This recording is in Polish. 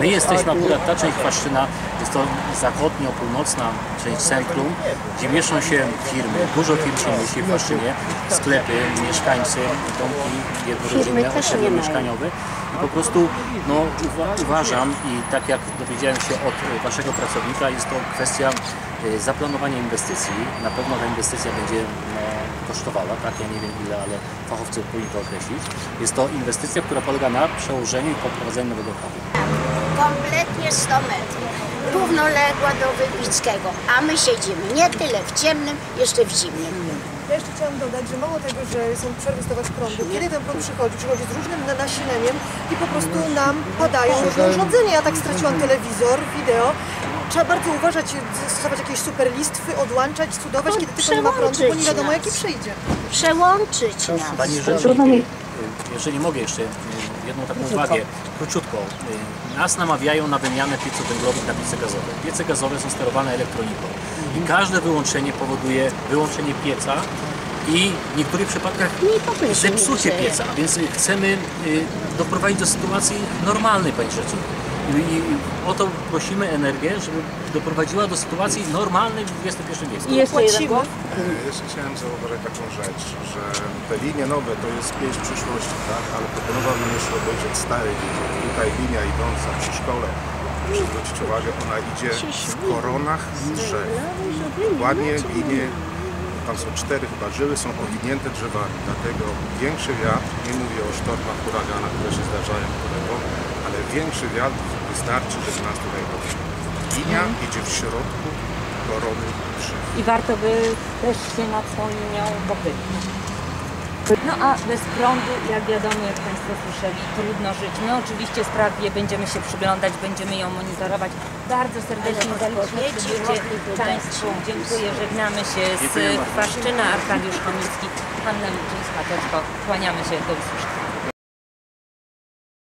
My jesteśmy akurat ta część Chwaszczyna, jest to zachodnio-północna część centrum, gdzie mieszczą się firmy, dużo firm się mieści w Chwaszczynie, sklepy, mieszkańcy, domki jednorodzinne, osiedle mieszkaniowe. I po prostu no, uwa- uważam i tak jak dowiedziałem się od Waszego pracownika, jest to kwestia e, zaplanowania inwestycji. Na pewno ta inwestycja będzie no, kosztowała, tak? Ja nie wiem ile, ale fachowcy powinni to określić. Jest to inwestycja, która polega na przełożeniu i poprowadzeniu nowego prawa. kompletnie 100 metrów. Równoległa do Wybickiego, a my siedzimy nie tyle w ciemnym, jeszcze w zimnym. Ja jeszcze chciałam dodać, że mało tego, że są przerwy zdawać prądu, kiedy ten prąd przychodzi, przychodzi z różnym na- nasileniem i po prostu nam padają różne urządzenia. Ja tak straciłam telewizor, wideo. Trzeba bardzo uważać, stosować jakieś super listwy, odłączać, cudować, kiedy tylko nie ma prądu, bo nie wiadomo jaki przyjdzie. Przełączyć nas. Pani Rzecznik, jeżeli mogę jeszcze y, jedną taką uwagę, króciutko. Y, Nas namawiają na wymianę pieców węglowych na piece gazowe. Piece gazowe są sterowane elektroniką i każde wyłączenie powoduje wyłączenie pieca i w niektórych przypadkach zepsucie pieca, a więc chcemy y, doprowadzić do sytuacji normalnej, Pani Rzecznik. I i o to prosimy energię, żeby doprowadziła do sytuacji normalnej w XXI wieku. I jeszcze jeden głos. Jeszcze chciałem zauważyć taką rzecz, że te linie nowe to jest pieśń przyszłości, tak? ale proponowałbym jeszcze obejrzeć stare linie. Tutaj linia idąca przy szkole, proszę zwrócić uwagę, ona idzie w koronach drzew. Ładnie linie, tam są cztery chyba żyły, są owinięte drzewami, dlatego większy wiatr, nie mówię o sztormach, huraganach, które się zdarzają kolego, ale większy wiatr wystarczy, żeby nas tutaj dotknął. Linia idzie w środku korony drzew. I warto by też się nad tą linią pochylić. No a bez prądu, jak wiadomo, jak Państwo słyszeli, trudno żyć. My oczywiście sprawnie będziemy się przyglądać, będziemy ją monitorować. Bardzo serdecznie dać. Państwu. Dziękuję, żegnamy się z Dziękuję. Chwaszczyna, Arkadiusz Chomicki, Hanna Milczyńska-Toczko. Kłaniamy się, do usłyszenia.